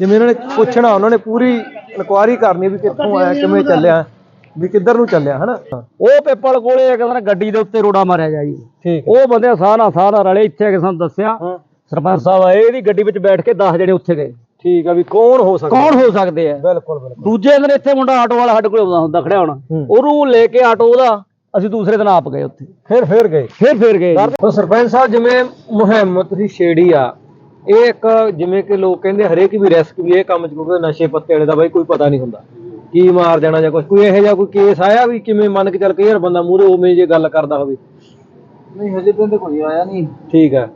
ਜਿਵੇਂ ਇਹਨਾਂ ਨੇ ਪੁੱਛਣਾ ਉਹਨਾਂ ਨੇ ਪੂਰੀ ਇਨਕੁਆਇਰੀ ਕਰਨੀ ਵੀ ਕਿੱਥੋਂ ਆਇਆ ਕਿਵੇਂ ਚੱਲਿਆ ਵੀ ਕਿੱਧਰ ਨੂੰ ਚੱਲਿਆ ਹਨਾ? ਉਹ ਪੇਪਲ ਕੋਲੇ ਇੱਕ ਦਿਨ ਗੱਡੀ ਦੇ ਉੱਤੇ ਰੋੜਾ ਮਾਰਿਆ ਜਾ ਜੀ ਠੀਕ ਉਹ ਬੰਦੇ ਸਾਹ ਨਾਲ ਰਲੇ ਇੱਥੇ ਕੇ ਸਾਨੂੰ ਦੱਸਿਆ। ਸਰਪੰਚ ਸਾਹਿਬ ਆਏ ਇਹਦੀ ਗੱਡੀ ਵਿੱਚ ਬੈਠ ਕੇ 10 ਜਣੇ ਉੱਥੇ ਗਏ। ਠੀਕ ਆ ਵੀ ਕੌਣ ਹੋ ਸਕਦਾ? ਕੌਣ ਹੋ ਸਕਦੇ ਆ? ਬਿਲਕੁਲ ਬਿਲਕੁਲ। ਦੂਜੇ ਦਿਨ ਇੱਥੇ ਮੁੰਡਾ ਆਟੋ ਵਾਲਾ ਸਾਡੇ ਕੋਲ ਆਉਂਦਾ ਹੁੰਦਾ ਖੜਿਆ ਹੋਣਾ। ਉਹਨੂੰ ਲੈ ਕੇ ਆਟੋ ਉਹਦਾ ਅਸੀਂ ਦੂਸਰੇ ਦਿਨ ਆਪ ਗਏ ਉੱਥੇ। ਫਿਰ ਫਿਰ ਗਏ। ਫਿਰ ਫਿਰ ਗਏ। ਤਾਂ ਸਰਪੰਚ ਸਾਹਿਬ ਜਿਵੇਂ ਮੁਹਿੰਮ ਤੁਸੀਂ ਛੇੜੀ ਆ ਇਹ ਇੱਕ ਜਿਵੇਂ ਕਿ ਲੋਕ ਕਹਿੰਦੇ ਹਰੇਕ ਵੀ ਰਿਸਕ ਵੀ ਇਹ ਕੰਮ ਚ ਕਿਉਂਕਿ ਨਸ਼ੇ ਪੱਤੇ ਵਾਲੇ ਦਾ ਬਾਈ ਕੋਈ ਪਤਾ ਨਹੀਂ ਹੁੰਦਾ। ਕੀ ਮਾਰ ਜਾਣਾ ਜਾਂ ਕੁਝ ਕੋਈ ਇਹੋ ਜਿਹਾ ਕੋਈ ਕੇਸ ਆਇਆ ਵੀ ਕਿਵੇਂ ਮੰਨ ਕੇ ਚੱਲ ਕਈ ਵਾਰ ਬੰਦਾ ਮੂਹਰੇ ਉਵੇਂ ਜੇ ਗੱਲ ਕਰਦਾ ਹੋਵੇ? ਨਹੀਂ ਹਜੇ ਦਿਨ ਤੇ ਕੋਈ ਆਇਆ ਨਹੀਂ। ਠੀਕ ਆ।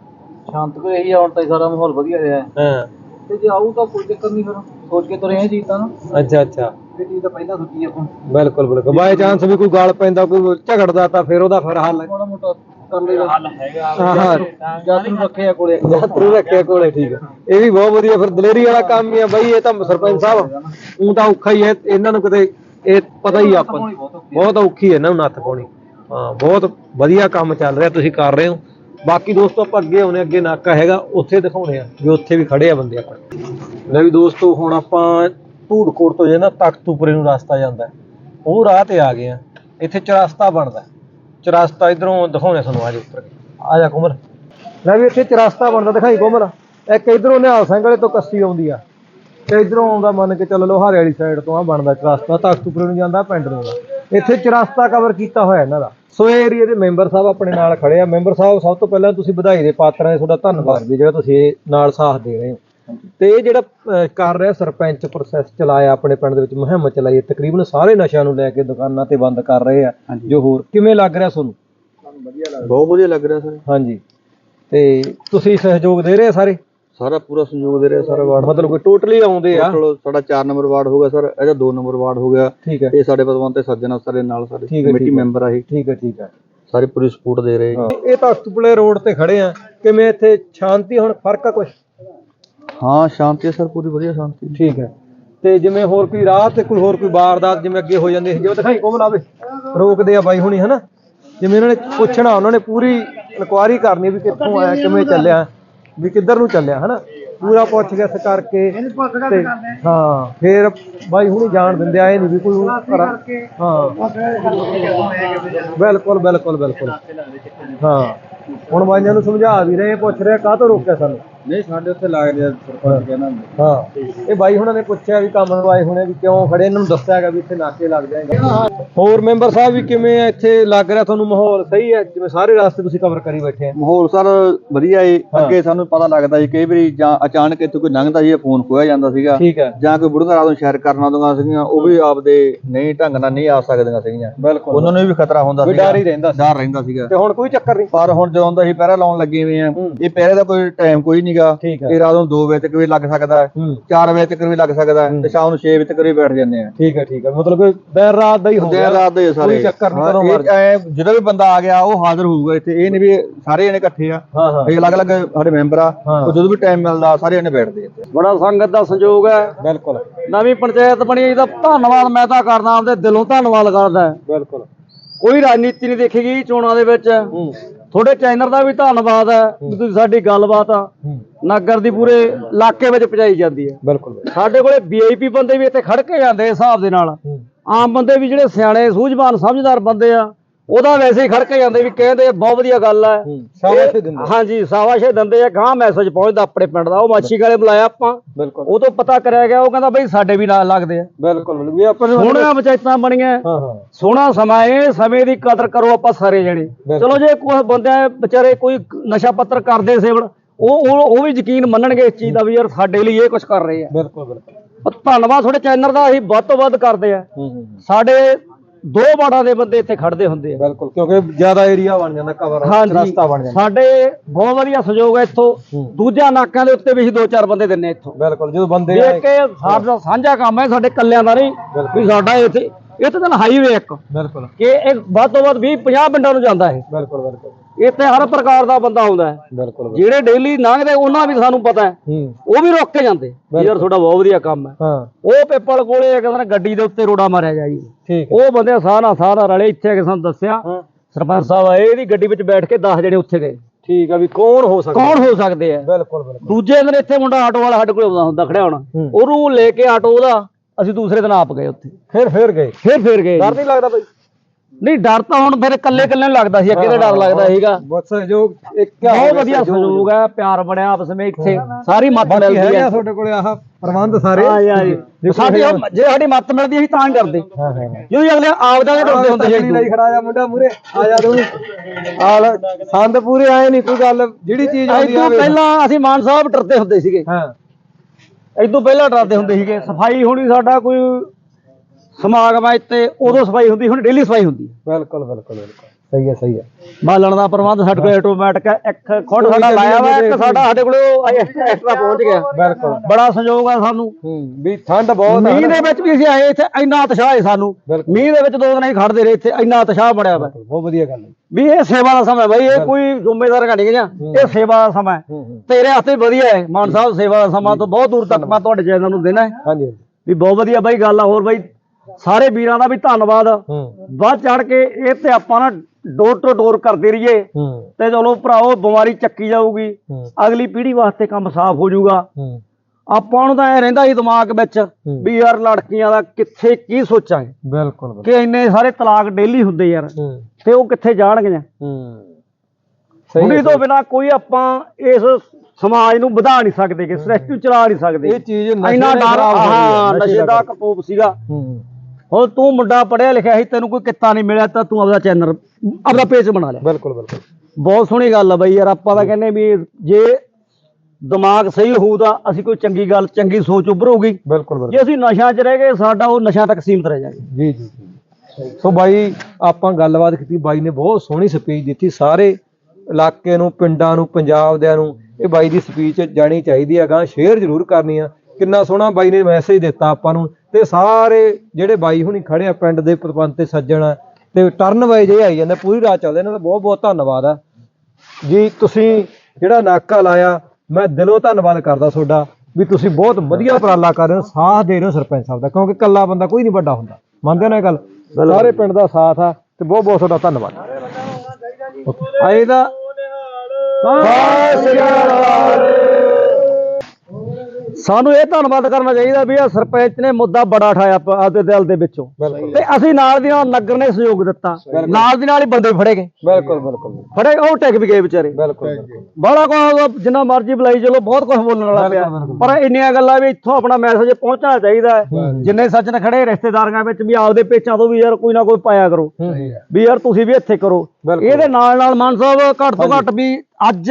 ਸ਼ਾਂਤ ਕੋ ਇਹੀ ਆਉਣ ਤਾਂ ਸਾਰਾ ਮਾਹੌਲ ਵਧੀਆ ਰਿਹਾ। ਹਾਂ। ਤੇ ਜੇ ਆਊ ਤਾਂ ਕੋਈ ਚੱਕਰ ਨਹੀਂ ਫਿਰ। ਸੋਚ ਕੇ ਤੁਰੇ ਆ ਜੀ ਤਾਂ। ਅੱਛਾ ਅੱਛਾ। ਇਹ ਚੀਜ਼ ਤਾਂ ਪਹਿਲਾਂ ਸੋਚੀ ਆਪਾਂ। ਬਿਲਕੁਲ ਬਿਲਕੁਲ। ਬਾਈ ਚਾਂਸ ਵੀ ਕੋਈ ਗਾਲ ਪੈਂਦਾ ਕੋਈ ਝਗੜਦਾ ਤਾਂ ਫਿਰ ਉਹਦਾ ਫਿਰ ਹੱਲ ਮਾੜਾ ਮੋਟਾ ਕਰ ਲੇਗਾ ਹੱਲ ਹੈਗਾ। ਹਾਂ ਹਾਂ। ਜਦ ਨੂੰ ਰੱਖਿਆ ਕੋਲੇ ਯਾਤਰੂ ਰੱਖਿਆ ਕੋਲੇ ਠੀਕ ਆ। ਇਹ ਵੀ ਬਹੁਤ ਵਧੀਆ ਫਿਰ ਦਲੇਰੀ ਵਾਲਾ ਕੰਮ ਹੀ ਆ ਬਾਈ ਇਹ ਤਾਂ ਸਰਪੰਚ ਸਾਹਿਬ ਉਹ ਤਾਂ ਔਖਾ ਹੀ ਹੈ ਇਹਨਾਂ ਨੂੰ ਕਿਤੇ ਇਹ ਪਤਾ ਹੀ ਆ ਆਪਾਂ ਨੂੰ। ਬਹੁਤ ਔਖੀ ਹੈ ਇਹਨਾਂ ਨੂੰ ਨੱਥ ਪਾਉਣੀ। ਹਾਂ ਬਹੁਤ ਵਧੀਆ ਕੰਮ ਚੱਲ ਰਿਹਾ ਤੁਸੀਂ ਕਰ ਰਹੇ ਹੋ। ਬਾਕੀ ਦੋਸਤੋ ਆਪਾਂ ਅੱਗੇ ਆਉਣੇ ਅੱਗੇ ਨਾਕਾ ਹੈਗਾ ਉੱਥੇ ਦਿਖਾਉਣੇ ਆ ਵੀ ਉੱਥੇ ਵੀ ਖੜੇ ਆ ਬੰਦੇ ਆਪਾਂ। ਲੈ ਵੀ ਦੋਸਤੋ ਹੁਣ ਆਪਾਂ ਧੂੜਕੋਟ ਤੋਂ ਜੇ ਨਾ ਤਖਤੂਪੁਰੇ ਨੂੰ ਰਸਤਾ ਜਾਂਦਾ ਹੈ, ਉਹ ਰਾਹ ਤੇ ਆ ਗਏ ਆ। ਇੱਥੇ ਚਰਸਤਾ ਬਣਦਾ ਹੈ। ਚਰਸਤਾ ਇਧਰੋਂ ਦਿਖਾਉਣੇ ਤੁਹਾਨੂੰ ਆਜੋ ਉੱਪਰ। ਆ ਜਾ ਕੁਮਰ ਲੈ ਵੀ ਇੱਥੇ ਚਰਸਤਾ ਬਣਦਾ, ਦਿਖਾਈ ਕੋਮਲ। ਇੱਕ ਇਧਰੋਂ ਨਿਹਾਲ ਸਿੰਘ ਵਾਲੇ ਤੋਂ ਕੱਸੀ ਆਉਂਦੀ ਆ। ਤੇ ਇਧਰੋਂ ਆਉਂਦਾ ਮੰਨ ਕੇ ਚੱਲ ਲੋਹਾਰੇ ਵਾਲੀ ਸਾਈਡ ਤੋਂ ਆ ਬਣਦਾ ਚਰਸਤਾ ਤਖਤੂਪੁਰੇ ਨੂੰ ਜਾਂਦਾ, ਪਿੰਡ ਨੂੰ ਆਉਂਦਾ ਇੱਥੇ ਚਰਸਤਾ ਕਵਰ ਕੀਤਾ ਹੋਇਆ ਇਹਨਾਂ ਦਾ। ਸੋ ਇਹ ਏਰੀਆ ਦੇ ਮੈਂਬਰ ਸਾਹਿਬ ਆਪਣੇ ਨਾਲ ਖੜੇ ਆ। ਮੈਂਬਰ ਸਾਹਿਬ, ਸਭ ਤੋਂ ਪਹਿਲਾਂ ਤੁਸੀਂ ਵਧਾਈ ਦੇ ਪਾਤਰਾਂ ਦੇ ਤੁਹਾਡਾ ਧੰਨਵਾਦ ਵੀ ਜਿਹੜਾ ਤੁਸੀਂ ਇਹ ਨਾਲ ਸਾਥ ਦੇ ਰਹੇ ਹੋ। ਤੇ ਇਹ ਜਿਹੜਾ ਕਰ ਰਿਹਾ ਸਰਪੰਚ ਪ੍ਰੋਸੈਸ ਚਲਾਇਆ ਆਪਣੇ ਪਿੰਡ ਦੇ ਵਿੱਚ ਮੁਹਿੰਮ ਚਲਾਈ ਹੈ, ਤਕਰੀਬਨ ਸਾਰੇ ਨਸ਼ਿਆਂ ਨੂੰ ਲੈ ਕੇ ਦੁਕਾਨਾਂ ਤੇ ਬੰਦ ਕਰ ਰਹੇ ਆ। ਜੋ ਹੋਰ ਕਿਵੇਂ ਲੱਗ ਰਿਹਾ ਤੁਹਾਨੂੰ? ਬਹੁਤ ਵਧੀਆ ਲੱਗ ਰਿਹਾ ਸਰ। ਹਾਂਜੀ। ਤੇ ਤੁਸੀਂ ਸਹਿਯੋਗ ਦੇ ਰਹੇ ਆ ਸਾਰੇ? ਸਾਰਾ ਪੂਰਾ ਸਹਿਯੋਗ ਦੇ ਰਿਹਾ ਸਾਰਾ ਵਾਰਡ। ਮਤਲਬ ਕੋਈ ਟੋਟਲੀ ਆਉਂਦੇ ਆ? ਟੋਟਲ ਸਾਡਾ 4 ਨੰਬਰ ਵਾਰਡ ਹੋ ਗਿਆ ਸਰ ਇਹਦਾ 2 ਨੰਬਰ ਵਾਰਡ ਹੋ ਗਿਆ। ਠੀਕ ਹੈ। ਇਹ ਸਾਡੇ ਪਦਵੰਤ ਤੇ ਸੱਜਣਾ ਸਾਰੇ ਨਾਲ ਸਾਡੇ ਠੀਕ ਹੈ, ਕਮੇਟੀ ਠੀਕ ਹੈ। ਮੈਂਬਰ ਠੀਕ ਹੈ ਠੀਕ ਹੈ। ਸਾਰੇ ਪੂਰੀ ਸਪੋਰਟ ਦੇ ਰਹੇ। ਇਹ ਤਖਤਪੁਲੇ ਰੋਡ ਤੇ ਖੜੇ ਆ। ਕਿਵੇਂ ਇੱਥੇ ਸ਼ਾਂਤੀ ਹੁਣ ਫ਼ਰਕ ਆ ਕੁਛ? ਹਾਂ ਸ਼ਾਂਤੀ ਹੈ ਸਰ ਪੂਰੀ ਵਧੀਆ ਸ਼ਾਂਤੀ ਠੀਕ ਹੈ। ਤੇ ਜਿਵੇਂ ਹੋਰ ਕੋਈ ਰਾਹ ਤੇ ਕੋਈ ਹੋਰ ਕੋਈ ਵਾਰਦਾਤ ਜਿਵੇਂ ਅੱਗੇ ਹੋ ਜਾਂਦੀ ਜਿਵੇਂ ਦਿਖਾਈ ਕੋਮਲ ਆਵੇ ਰੋਕਦੇ ਆ ਬਾਈ ਹੁਣੀ ਹਨਾ? ਜਿਵੇਂ ਇਹਨਾਂ ਨੇ ਪੁੱਛਣਾ ਉਹਨਾਂ ਨੇ ਪੂਰੀ ਇਨਕੁਆਇਰੀ ਕਰਨੀ ਵੀ ਕਿੱਥੋਂ ਆਇਆ ਕਿਵੇਂ ਚੱਲਿਆ ਵੀ ਕਿੱਧਰ ਨੂੰ ਚੱਲਿਆ ਹਨਾ? ਪੂਰਾ ਪੁੱਛ ਗਿੱਛ ਕਰਕੇ ਤੇ ਹਾਂ ਫੇਰ ਬਾਈ ਹੁਣੀ ਜਾਣ ਦਿੰਦੇ ਆਏ ਨਹੀਂ ਵੀ ਕੋਈ ਘਰਾਂ- ਹਾਂ। ਬਿਲਕੁਲ ਬਿਲਕੁਲ ਬਿਲਕੁਲ। ਹਾਂ। ਹੁਣ ਬਾਈਆਂ ਨੂੰ ਸਮਝਾ ਵੀ ਰਹੇ ਪੁੱਛ ਰਿਹਾ ਕਾਹ ਤੋਂ ਰੋਕਿਆ ਸਾਨੂੰ? ਨਹੀਂ ਸਾਡੇ ਉੱਥੇ ਲੱਗ ਰਿਹਾ ਸਰਪੰਚ ਕਹਿੰਦਾ ਹਾਂ ਇਹ ਬਾਈ ਹੁਣਾਂ ਨੇ ਪੁੱਛਿਆ ਵੀ ਕੰਮ ਆਏ ਹੋਣੇ ਵੀ ਕਿਉਂ ਖੜੇ ਇਹਨਾਂ ਨੂੰ ਦੱਸਿਆ ਹੈਗਾ ਵੀ ਇੱਥੇ ਨਾਕੇ ਲੱਗ ਜਾਏਗਾ। ਹੋਰ ਮੈਂਬਰ ਸਾਹਿਬ ਵੀ ਕਿਵੇਂ ਆ ਇੱਥੇ ਲੱਗ ਰਿਹਾ ਤੁਹਾਨੂੰ ਮਾਹੌਲ? ਸਹੀ ਹੈ ਜਿਵੇਂ ਸਾਰੇ ਰਸਤੇ ਤੁਸੀਂ ਕਵਰ ਕਰੀ ਬੈਠੇ ਆ। ਮਾਹੌਲ ਸਰ ਵਧੀਆ ਏ ਅੱਗੇ ਸਾਨੂੰ ਪਤਾ ਲੱਗਦਾ ਸੀ ਕਈ ਵਾਰੀ ਜਾਂ ਅਚਾਨਕ ਇੱਥੇ ਕੋਈ ਲੰਘਦਾ ਸੀ ਫੋਨ ਖੋਇਆ ਜਾਂਦਾ ਸੀਗਾ ਠੀਕ ਹੈ। ਜਾਂ ਕੋਈ ਬੁੜੀਆਂ ਰਾਤ ਨੂੰ ਸ਼ਹਿਰ ਕਰਨ ਆਉਂਦੀਆਂ ਸੀਗੀਆਂ ਉਹ ਵੀ ਆਪਦੇ ਨਹੀਂ ਢੰਗ ਨਾਲ ਨਹੀਂ ਆ ਸਕਦੀਆਂ ਸੀਗੀਆਂ। ਬਿਲਕੁਲ। ਉਹਨਾਂ ਨੂੰ ਵੀ ਖਤਰਾ ਹੁੰਦਾ ਸੀਗਾ। ਡਰ ਹੀ ਰਹਿੰਦਾ ਸੀ। ਡਰ ਰਹਿੰਦਾ ਸੀਗਾ। ਤੇ ਹੁਣ ਕੋਈ ਚੱਕਰ ਨਹੀਂ। ਪਰ ਹੁਣ ਜਦੋਂ ਦਾ ਅਸੀਂ ਪਹਿਰਾ ਲਾਉਣ ਲੱਗੇ ਹੋਏ ਆ ਹੂੰ। ਇਹ ਪਹਿਰੇ ਦਾ ਕੋਈ ਟਾਈਮ ਕੋਈ ਨਹੀਂਗਾ ਹੈ। ਇਹ ਰਾਤ ਨੂੰ 2 ਵਜੇ ਤੱਕ ਵੀ ਲੱਗ ਸਕਦਾ ਹੈ ਹੂੰ। 4 ਵਜੇ ਤੱਕ ਵੀ ਲੱਗ ਸਕਦਾ ਹੈ ਤੇ ਸ਼ਾਮ ਨੂੰ 6 ਵਜੇ ਤੱਕ ਵੀ ਬੈਠ ਜਾਂਦੇ ਆ ਠੀਕ ਹੈ ਠੀਕ ਹੈ। ਮਤਲਬ ਦੇਰ ਰਾਤ ਦਾ ਹੀ ਹੋ ਦਿਨ ਗਿਆ ਰਾਤ ਦੇ ਸਾਰੇ। ਕੋਈ ਚੱਕਰ ਨਹੀਂ ਹਾਂ, ਇਹ ਮਰ ਐਂ ਜਦੋਂ ਵੀ ਬੰਦਾ ਆ ਗਿਆ ਉਹ ਹਾਜ਼ਰ ਹੋਊਗਾ ਇੱਥੇ। ਇਹ ਨਹੀਂ ਵੀ ਸਾਰੇ ਜਣੇ ਇਕੱਠੇ ਆ। ਹਾਂ ਹਾਂ। ਇਹ ਅਲੱਗ-ਅਲੱਗ ਸਾਡੇ ਮੈਂਬਰ ਆ। ਹਾਂ। ਉਹ ਜਦੋਂ ਵੀ ਟਾਈਮ ਮਿਲਦਾ ਸਾਰੇ ਜਣੇ ਬੈਠਦੇ ਇੱਥੇ। ਬੜਾ ਸੰਗਤ ਦਾ ਸੰਯੋਗ ਹੈ। ਬਿਲਕੁਲ। ਨਵੀਂ ਪੰਚਾਇਤ ਬਣੀ ਇਹਦਾ ਧੰਨਵਾਦ ਮੈਂ ਤਾਂ ਕਰਦਾ ਆਪਦੇ ਦਿਲੋਂ ਧੰਨਵਾਦ ਕਰਦਾ। ਬਿਲਕੁਲ। ਕੋਈ ਰਾਜਨੀਤੀ ਨਹੀਂ ਦੇਖੇਗੀ ਚੋਣਾਂ ਦੇ ਵਿੱਚ। ਹੂੰ। ਤੁਹਾਡੇ ਚੈਨਲ ਦਾ ਵੀ ਧੰਨਵਾਦ ਹੈ ਵੀ ਤੁਸੀਂ ਸਾਡੀ ਗੱਲਬਾਤ ਹੂੰ। ਨਗਰ ਦੀ ਪੂਰੇ ਇਲਾਕੇ ਵਿੱਚ ਪਹੁੰਚਾਈ ਜਾਂਦੀ ਹੈ। ਬਿਲਕੁਲ। ਸਾਡੇ ਕੋਲੇ ਵੀਆਈਪੀ ਬੰਦੇ ਵੀ ਇੱਥੇ ਖੜ ਕੇ ਜਾਂਦੇ ਹਿਸਾਬ ਦੇ ਨਾਲ। ਆਮ ਬੰਦੇ ਵੀ ਜਿਹੜੇ ਸਿਆਣੇ ਸੂਝਵਾਨ ਸਮਝਦਾਰ ਬੰਦੇ ਆ ਉਹਦਾ ਵੈਸੇ ਹੀ ਖੜ ਕੇ ਜਾਂਦੇ ਵੀ ਕਹਿੰਦੇ ਬਹੁਤ ਵਧੀਆ ਗੱਲ ਹੈ ਦਿੰਦੇ ਹਾਂਜੀ ਸਾਵਾਸ਼ੇ ਦਿੰਦੇ ਆ ਗਾਂ ਮੈਸੇਜ ਪਹੁੰਚਦਾ ਆਪਣੇ ਪਿੰਡ ਦਾ ਉਹ ਮਾਛੀ ਵਾਲੇ ਬੁਲਾਇਆ ਆਪਾਂ। ਉਹ ਤੋਂ ਪਤਾ ਕਰਿਆ ਗਿਆ ਉਹ ਕਹਿੰਦਾ ਬਈ ਸਾਡੇ ਵੀ ਨਾਲ ਲੱਗਦੇ ਆ। ਬਿਲਕੁਲ। ਵੀ ਆਪਾਂ ਨੂੰ ਸੋਹਣੀਆਂ ਪੰਚਾਇਤਾਂ ਬਣੀਆਂ। ਹਾਂ ਹਾਂ। ਸੋਹਣਾ ਸਮਾਂ ਇਹ ਸਮੇਂ ਦੀ ਕਦਰ ਕਰੋ ਆਪਾਂ ਸਾਰੇ ਜਣੇ। ਚਲੋ ਜੇ ਕੋਈ ਬੰਦੇ ਵਿਚਾਰੇ ਕੋਈ ਨਸ਼ਾ ਪੱਤਰ ਕਰਦੇ ਸੇਵਨ ਉਹ ਉਹ ਵੀ ਯਕੀਨ ਮੰਨਣਗੇ ਇਸ ਚੀਜ਼ ਦਾ ਵੀ ਯਾਰ ਸਾਡੇ ਲਈ ਇਹ ਕੁਝ ਕਰ ਰਹੇ ਆ। ਬਿਲਕੁਲ ਬਿਲਕੁਲ। ਧੰਨਵਾਦ ਤੁਹਾਡੇ ਚੈਨਲ ਦਾ ਅਸੀਂ ਵੱਧ ਤੋਂ ਵੱਧ ਕਰਦੇ ਆ। ਸਾਡੇ ਦੋ ਬਾੜਾਂ ਦੇ ਬੰਦੇ ਇੱਥੇ ਖੜਦੇ ਹੁੰਦੇ ਆ। ਬਿਲਕੁਲ ਕਿਉਂਕਿ ਜ਼ਿਆਦਾ ਏਰੀਆ ਬਣ ਜਾਂਦਾ ਕਵਰ ਹਾਂਜੀ ਰਸਤਾ ਬਣ ਜਾਂਦਾ। ਸਾਡੇ ਬਹੁਤ ਵਧੀਆ ਸਹਿਯੋਗ ਹੈ ਇੱਥੋਂ। ਹੂੰ। ਦੂਜਾ ਨਾਕਿਆਂ ਦੇ ਉੱਤੇ ਵੀ ਅਸੀਂ ਦੋ ਚਾਰ ਬੰਦੇ ਦਿੰਨੇ ਇੱਥੋਂ। ਬਿਲਕੁਲ ਜਦੋਂ ਬੰਦੇ ਆਏ। ਦੇਖ ਕੇ ਸਾਡਾ ਸਾਂਝਾ ਕੰਮ ਹੈ ਸਾਡੇ ਕੱਲਿਆਂ ਦਾ ਨਹੀਂ ਵੀ ਸਾਡਾ ਇੱਥੇ ਇੱਥੇ ਤਾਂ ਹਾਈਵੇ ਇੱਕ। ਬਿਲਕੁਲ। ਕਿ ਇਹ ਵੱਧ ਤੋਂ ਵੱਧ 20 50 ਪਿੰਡਾਂ ਨੂੰ ਜਾਂਦਾ ਹੈ ਬਿਲਕੁਲ ਬਿਲਕੁਲ। ਇੱਥੇ ਹਰ ਪ੍ਰਕਾਰ ਦਾ ਬੰਦਾ ਆਉਂਦਾ ਹੈ। ਬਿਲਕੁਲ। ਜਿਹੜੇ ਡੇਲੀ ਲੰਘਦੇ ਉਹਨਾਂ ਵੀ ਸਾਨੂੰ ਪਤਾ ਹੈ। ਉਹ ਵੀ ਰੁਕ ਕੇ ਜਾਂਦੇ। ਯਾਰ ਤੁਹਾਡਾ ਬਹੁਤ ਵਧੀਆ ਕੰਮ ਹੈ। ਹਾਂ। ਉਹ ਪੇਪਲ ਕੋਲੇ ਇੱਕ ਦਿਨ ਗੱਡੀ ਦੇ ਉੱਤੇ ਰੋੜਾ ਮਾਰਿਆ ਜਾ ਜੀ ਠੀਕ ਉਹ ਬੰਦੇ ਸਾਹ ਨਾਲ ਰਲੇ ਇੱਥੇ ਕੇ ਸਾਨੂੰ ਦੱਸਿਆ। ਸਰਪੰਚ ਸਾਹਿਬ ਆਏ ਇਹਦੀ ਗੱਡੀ ਵਿੱਚ ਬੈਠ ਕੇ 10 ਜਣੇ ਉੱਥੇ ਗਏ। ਠੀਕ ਆ ਵੀ ਕੌਣ ਹੋ ਸਕਦਾ? ਕੌਣ ਹੋ ਸਕਦੇ ਆ? ਬਿਲਕੁਲ ਬਿਲਕੁਲ। ਦੂਜੇ ਦਿਨ ਇੱਥੇ ਮੁੰਡਾ ਆਟੋ ਵਾਲਾ ਸਾਡੇ ਕੋਲ ਆਉਂਦਾ ਹੁੰਦਾ ਖੜਿਆ ਹੋਣਾ। ਉਹਨੂੰ ਲੈ ਕੇ ਆਟੋ ਉਹਦਾ ਅਸੀਂ ਦੂਸਰੇ ਦਿਨ ਆਪ ਗਏ ਉੱਥੇ। ਫਿਰ ਫਿਰ ਗਏ? ਫਿਰ ਫਿਰ ਗਏ ਡਰ ਜੀ। ਨਹੀਂ ਲੱਗਦਾ ਬਾਈ? ਨਹੀਂ ਡਰ ਤਾਂ ਹੁਣ ਫਿਰ ਇਕੱਲੇ ਇਕੱਲੇ ਨੂੰ ਲੱਗਦਾ ਸੀ ਅੱਗੇ ਤਾਂ ਡਰ ਲੱਗਦਾ ਸੀਗਾ। ਬਸ ਜੋ ਇੱਕ ਬਹੁਤ ਵਧੀਆ ਸਹਿਯੋਗ ਹੈ ਪਿਆਰ ਬਣਿਆ ਆਪਸ ਵਿੱਚ ਇੱਥੇ ਸਾਰੀ ਮੱਤ ਬਾਕੀ ਮਿਲਦੀ ਹੈਗੇ ਆ ਹੈ ਤੁਹਾਡੇ ਕੋਲੇ ਆਹ ਪ੍ਰਬੰਧ ਸਾਰੇ। ਹਾਂ ਯਾਰ ਦੇਖੋ ਸਾਡੀ ਉਹ- ਜੇ ਸਾਡੀ ਮੱਤ ਮਿਲਦੀ ਅਸੀਂ ਤਾਂ ਹੀ ਕਰਦੇ ਹਾਂ ਹਾਂ ਜਦੋਂ ਅਗਲੇ ਆਪ ਦਾ ਡਰਦੇ ਹੁੰਦੇ ਸੀ ਲਈ ਖੜਾ ਆ ਮੁੰਡਾ ਮੂਰੇ ਆ ਜਾ ਤੂੰ। ਆਲ ਸੰਦ ਪੂਰੇ ਆਏ ਨਹੀਂ ਕੋਈ ਗੱਲ ਜਿਹੜੀ ਚੀਜ਼ ਹੁੰਦੀ ਇਦੋਂ ਆ ਪਹਿਲਾਂ ਅਸੀਂ ਮਾਨ ਸਾਹਿਬ ਡਰਦੇ ਹੁੰਦੇ ਸੀਗੇ। ਹਾਂ। ਇਦੋਂ ਪਹਿਲਾਂ ਡਰਦੇ ਹੁੰਦੇ ਸੀਗੇ, ਸਫ਼ਾਈ ਹੋਣੀ ਸਾਡਾ ਕੋਈ ਸਮਾਗਮ ਹੈ ਇੱਥੇ, ਉਦੋਂ ਸਫ਼ਾਈ ਹੁੰਦੀ, ਹੁਣ ਡੇਲੀ ਸਫ਼ਾਈ ਹੁੰਦੀ। ਬਿਲਕੁਲ ਬਿਲਕੁਲ ਬਿਲਕੁਲ। ਸਹੀ ਹੈ ਸਹੀ ਹੈ। ਬਾਲਣ ਦਾ ਪ੍ਰਬੰਧ ਸਾਡੇ ਕੋਲ ਆਟੋਮੈਟਿਕ ਹੈ। ਇੱਕ ਖੁੱਡ ਸਾਡਾ ਲਾਇਆ ਵਾ ਇੱਕ ਸਾਡਾ ਸਾਡੇ ਕੋਲ ਐਕਸਟਰਾ ਪਹੁੰਚ ਗਿਆ। ਬਿਲਕੁਲ। ਬੜਾ ਸਹਿਯੋਗ ਆ ਸਾਨੂੰ। ਹੂੰ ਵੀ ਠੰਡ ਬਹੁਤ ਆ। ਮੀਂਹ ਦੇ ਵਿੱਚ ਵੀ ਅਸੀਂ ਆਏ ਇੱਥੇ ਇੰਨਾ ਉਤਸ਼ਾਹ ਹੈ ਸਾਨੂੰ। ਮੀਂਹ ਦੇ ਵਿੱਚ ਦੋ ਦਿਨ ਅਸੀਂ ਖੜਦੇ ਰਹੇ ਇੱਥੇ ਇੰਨਾ ਉਤਸ਼ਾਹ ਬੜਿਆ ਵਾ ਬਹੁਤ ਵਧੀਆ ਗੱਲ ਹੈ। ਵੀ ਇਹ ਸੇਵਾ ਦਾ ਸਮਾਂ ਬਈ ਇਹ ਕੋਈ ਜ਼ਿੰਮੇਦਾਰ ਘੜੀ ਗਿਆ ਇਹ ਸੇਵਾ ਦਾ ਸਮਾਂ ਤੇਰੇ ਹੱਥੇ ਵਧੀਆ ਹੈ। ਮਾਨ ਸਾਹਿਬ ਸੇਵਾ ਦਾ ਸਮਾਂ ਤੋਂ ਬਹੁਤ ਦੂਰ ਤੱਕ ਮੈਂ ਤੁਹਾਡੇ ਚੈਨਲ ਨੂੰ ਦੇਣਾ ਹੈ। ਹਾਂਜੀ। ਵੀ ਬਹੁਤ ਵਧੀਆ ਬਾਈ ਗੱਲ ਆ। ਹੋਰ ਬਾਈ ਸਾਰੇ ਵੀਰਾਂ ਦਾ ਵੀ ਧੰਨਵਾਦ। ਵੱਧ ਚੜ ਕੇ ਇਹ ਤੇ ਆਪਾਂ ਨਾ ਡੋਰ ਟੂ ਡੋਰ ਕਰਦੇ ਰਹੀਏ ਤੇ ਚਲੋ ਭਰਾਓ ਬਿਮਾਰੀ ਚੱਕੀ ਜਾਊਗੀ। ਅਗਲੀ ਪੀੜ੍ਹੀ ਵਾਸਤੇ ਕੰਮ ਸਾਫ਼ ਹੋ ਜਾਊਗਾ। ਆਪਾਂ ਨੂੰ ਤਾਂ ਐ ਰਹਿੰਦਾ ਸੀ ਦਿਮਾਗ ਵਿੱਚ ਵੀ ਯਾਰ ਲੜਕੀਆਂ ਦਾ ਕਿੱਥੇ ਕੀ ਸੋਚਾਂਗੇ। ਬਿਲਕੁਲ ਕਿ ਇੰਨੇ ਸਾਰੇ ਤਲਾਕ ਡੇਲੀ ਹੁੰਦੇ ਯਾਰ। ਤੇ ਉਹ ਕਿੱਥੇ ਜਾਣਗੀਆਂ। ਹੁਣੀ ਤੋਂ ਬਿਨਾ ਕੋਈ ਆਪਾਂ ਇਸ ਸਮਾਜ ਨੂੰ ਵਧਾ ਨਹੀਂ ਸਕਦੇ ਕਿ ਸ੍ਰਿਸ਼ਟੀ ਚਲਾ ਨਹੀਂ ਸਕਦੇ। ਇਹ ਚੀਜ਼ ਨਸ਼ੇ ਇੰਨਾ ਡਰ ਹੋ ਦਾ। ਕਪੂਪ ਸੀਗਾ। ਹੁਣ ਤੂੰ ਮੁੰਡਾ ਪੜਿਆ ਲਿਖਿਆ ਸੀ ਤੈਨੂੰ ਕੋਈ ਕਿੱਤਾ ਨਹੀਂ ਮਿਲਿਆ ਤਾਂ ਤੂੰ ਆਪਦਾ ਚੈਨਲ ਆਪਦਾ ਪੇਜ ਬਣਾ ਲਿਆ। ਬਿਲਕੁਲ ਬਿਲਕੁਲ। ਬਹੁਤ ਸੋਹਣੀ ਗੱਲ ਆ ਬਈ ਯਾਰ ਆਪਾਂ ਤਾਂ ਕਹਿੰਦੇ ਵੀ ਜੇ ਦਿਮਾਗ ਸਹੀ ਹੋਊ ਤਾਂ ਅਸੀਂ ਕੋਈ ਚੰਗੀ ਗੱਲ ਚੰਗੀ ਸੋਚ ਉੱਭਰੂਗੀ। ਬਿਲਕੁਲ ਬਿਲਕੁਲ। ਜੇ ਅਸੀਂ ਨਸ਼ਿਆਂ 'ਚ ਰਹਿ ਗਏ ਸਾਡਾ ਉਹ ਨਸ਼ਿਆਂ ਤੱਕ ਸੀਮਤ ਰਹਿ ਜਾਗੇ ਜੀ ਜੀ ਸੋ ਬਾਈ ਆਪਾਂ ਗੱਲਬਾਤ ਕੀਤੀ ਬਾਈ ਨੇ ਬਹੁਤ ਸੋਹਣੀ ਸਪੀਚ ਦਿੱਤੀ ਸਾਰੇ ਇਲਾਕੇ ਨੂੰ ਪਿੰਡਾਂ ਨੂੰ ਪੰਜਾਬ ਦਿਆਂ ਨੂੰ ਇਹ ਬਾਈ ਦੀ ਸਪੀਚ ਜਾਣੀ ਚਾਹੀਦੀ ਹੈ ਗਾਂ ਸ਼ੇਅਰ ਜ਼ਰੂਰ ਕਰਨੀ ਆ। ਕਿੰਨਾ ਸੋਹਣਾ ਬਾਈ ਨੇ ਮੈਸੇਜ ਦਿੱਤਾ ਆਪਾਂ ਨੂੰ ਤੇ ਸਾਰੇ ਜਿਹੜੇ ਬਾਈ ਹੁਣੀ ਖੜੇ ਆ ਪਿੰਡ ਦੇ ਪਤਵੰਤ ਤੇ ਸੱਜਣ ਤੇ ਟਰਨ ਵਾਈਜ਼ ਇਹ ਆਈ ਜਾਂਦੇ ਪੂਰੀ ਰਾਤ ਚੱਲਦੇ ਇਹਨਾਂ ਦਾ ਬਹੁਤ ਬਹੁਤ ਧੰਨਵਾਦ ਆ। ਜੀ ਤੁਸੀਂ ਜਿਹੜਾ ਨਾਕਾ ਲਾਇਆ ਮੈਂ ਦਿਲੋਂ ਧੰਨਵਾਦ ਕਰਦਾ ਤੁਹਾਡਾ ਵੀ ਤੁਸੀਂ ਬਹੁਤ ਵਧੀਆ ਉਪਰਾਲਾ ਕਰ ਰਹੇ ਹੋ ਸਾਥ ਦੇ ਰਹੇ ਹੋ ਸਰਪੰਚ ਸਾਹਿਬ ਦਾ ਕਿਉਂਕਿ ਇਕੱਲਾ ਬੰਦਾ ਕੋਈ ਨਹੀਂ ਵੱਡਾ ਹੁੰਦਾ। ਮੰਨਦੇ ਨਾ ਇਹ ਗੱਲ? ਸਾਰੇ ਪਿੰਡ ਦਾ ਸਾਥ ਆ ਤੇ ਬਹੁਤ ਬਹੁਤ ਤੁਹਾਡਾ ਧੰਨਵਾਦ। ਆਏ ਦਾ ਸਾਨੂੰ ਇਹ ਧੰਨਵਾਦ ਕਰਨਾ ਚਾਹੀਦਾ ਵੀ ਇਹ ਸਰਪੰਚ ਨੇ ਮੁੱਦਾ ਬੜਾ ਉਠਾਇਆ ਆਪਦੇ ਦਿਲ ਦੇ ਵਿੱਚੋਂ। ਤੇ ਅਸੀਂ ਨਾਲ ਦੀ ਨਾਲ ਨਗਰ ਨੇ ਸਹਿਯੋਗ ਦਿੱਤਾ। ਨਾਲ ਦੀ ਨਾਲ ਹੀ ਬੰਦੇ ਫੜੇ ਗਏ। ਬਿਲਕੁਲ ਬਿਲਕੁਲ। ਫੜੇ ਉਹ ਟਿਕ ਵੀ ਗਏ ਵਿਚਾਰੇ। ਬਿਲਕੁਲ ਬਿਲਕੁਲ। ਬੜਾ ਕੁਝ ਜਿੰਨਾ ਮਰਜ਼ੀ ਬੁਲਾਈ ਚਲੋ ਬਹੁਤ ਕੁਝ ਬੋਲਣ ਵਾਲਾ ਪਿਆ। ਪਰ ਇੰਨੀਆਂ ਗੱਲਾਂ ਵੀ ਇੱਥੋਂ ਆਪਣਾ ਮੈਸੇਜ ਪਹੁੰਚਣਾ ਚਾਹੀਦਾ ਹੈ। ਜਿੰਨੇ ਸੱਜਣ ਖੜੇ ਰਿਸ਼ਤੇਦਾਰਾਂ ਵਿੱਚ ਵੀ ਆਪਦੇ ਪੇਚਾਂ ਤੋਂ ਵੀ ਯਾਰ ਕੋਈ ਨਾ ਕੋਈ ਪਾਇਆ ਕਰੋ। ਵੀ ਯਾਰ ਤੁਸੀਂ ਵੀ ਇੱਥੇ ਕਰੋ। ਇਹਦੇ ਨਾਲ ਨਾਲ ਮਾਨ ਸਾਹਿਬ ਘੱਟ ਤੋਂ ਘੱਟ ਵੀ ਅੱਜ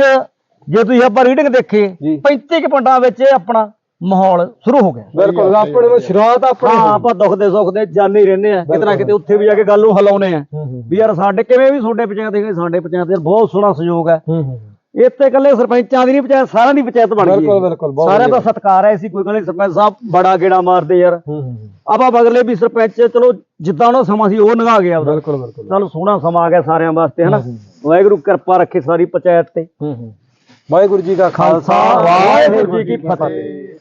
ਜੇ ਤੁਸੀਂ ਆਪਾਂ ਰੀਡਿੰਗ ਦੇਖੀਏ ਜੀ। 35 ਕੁ ਪਿੰਡਾਂ ਵਿੱਚ ਆਪਣਾ ਮਾਹੌਲ ਸ਼ੁਰੂ ਹੋ ਗਿਆ। ਬਿਲਕੁਲ ਆਪਣੇ ਵੱਲ ਸ਼ੁਰੂਆਤ ਆਪਣੇ ਹਾਂ ਆਪਾਂ ਦੁੱਖ ਦੇ ਸੁੱਖ ਦੇ ਜਾਣੇ ਹੀ ਰਹਿੰਦੇ ਆ। ਕਿਤੇ ਨਾ ਕਿਤੇ ਉੱਥੇ ਵੀ ਜਾ ਕੇ ਗੱਲ ਨੂੰ ਹਿਲਾਉਨੇ ਆ। ਵੀ ਯਾਰ ਸਾਡੇ ਕਿਵੇਂ ਵੀ ਤੁਹਾਡੇ ਪੰਚਾਇਤ ਦੇ ਸਾਡੇ ਪੰਚਾਇਤ ਦੇ ਬਹੁਤ ਸੋਹਣਾ ਸਹਿਯੋਗ ਹੈ ਹੂੰ ਹੂੰ। ਇੱਥੇ ਇਕੱਲੇ ਸਰਪੰਚਾਂ ਦੀ ਨਹੀਂ ਪੰਚਾਇਤ ਸਾਰਿਆਂ ਦੀ ਪੰਚਾਇਤ ਬਣ ਗਈ ਬਿਲਕੁਲ। ਬਿਲਕੁਲ ਬਹੁਤ ਸਾਰਿਆਂ ਦਾ ਸਤਿਕਾਰ ਹੈ ਅਸੀਂ ਕੋਈ ਗੱਲ ਨਹੀਂ ਸਰਪੰਚ ਸਾਹਿਬ ਬੜਾ ਗੇੜਾ ਮਾਰਦੇ ਯਾਰ। ਹੂੰ ਹੂੰ ਆਪਾਂ ਬਗਲੇ ਵੀ ਸਰਪੰਚ ਚਲੋ ਜਿੱਦਾਂ ਉਹਨਾਂ ਸਮਾਂ ਸੀ ਉਹ ਲੰਘਾ ਗਿਆ ਬਿਲਕੁਲ ਬਿਲਕੁਲ। ਚਲ ਸੋਹਣਾ ਸਮਾਂ ਆ ਗਿਆ ਸਾਰਿਆਂ ਵਾਸਤੇ ਹਨਾ? ਵਾਹਿਗੁਰੂ ਕਿਰਪਾ ਰੱਖੇ ਸਾਰੀ ਪੰਚਾਇਤ ਤੇ। ਵਾਹਿਗੁਰੂ ਜੀ ਕਾ ਖਾਲਸਾ ਵਾਹਿਗੁਰੂ ਜੀ ਕੀ ਫਤਿਹ।